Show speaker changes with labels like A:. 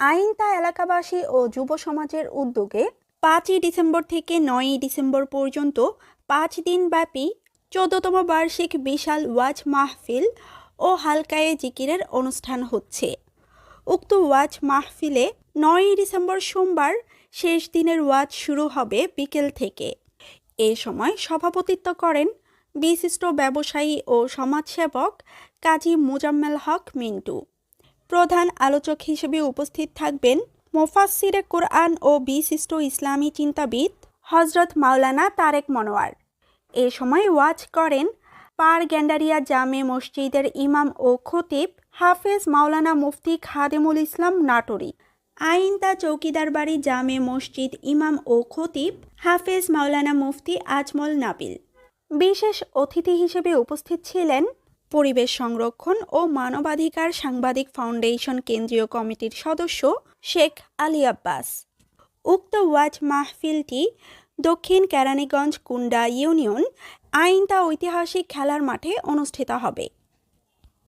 A: আইনতা এলাকাবাসী ও যুব সমাজের উদ্যোগে পাঁচই ডিসেম্বর থেকে নয়ই ডিসেম্বর পর্যন্ত পাঁচ দিন ব্যাপী চোদ্দতম বার্ষিক বিশাল ওয়াজ মাহফিল ও হালকায়ে জিকিরের অনুষ্ঠান হচ্ছে। উক্ত ওয়াজ মাহফিলে নয়ই ডিসেম্বর সোমবার শেষ দিনের ওয়াজ শুরু হবে বিকেল থেকে। এ সময় সভাপতিত্ব করেন বিশিষ্ট ব্যবসায়ী ও সমাজসেবক কাজী মোজাম্মেল হক মিন্টু। প্রধান আলোচক হিসেবে উপস্থিত থাকবেন মোফাসিরে কোরআন ও বিশিষ্ট ইসলামী চিন্তাবিদ হজরত মাওলানা তারেক মনোয়ার। এ সময় ওয়াজ করেন পার গ্যান্ডারিয়া জামে মসজিদের ইমাম ও খতিব হাফেজ মাওলানা মুফতি খাদেমুল ইসলাম নাটোরি। আইনতা চৌকিদার বাড়ি জামে মসজিদ ইমাম ও খতিব হাফেজ মাওলানা মুফতি আজমল নাবিল। বিশেষ অতিথি হিসেবে উপস্থিত ছিলেন পরিবেশ সংরক্ষণ ও মানবাধিকার সাংবাদিক ফাউন্ডেশন কেন্দ্রীয় কমিটির সদস্য শেখ আলী আব্বাস। উক্ত ওয়াজ মাহফিলটি দক্ষিণ কেরানীগঞ্জ কুন্ডা ইউনিয়ন আইনতা ঐতিহাসিক খেলার মাঠে অনুষ্ঠিত হবে।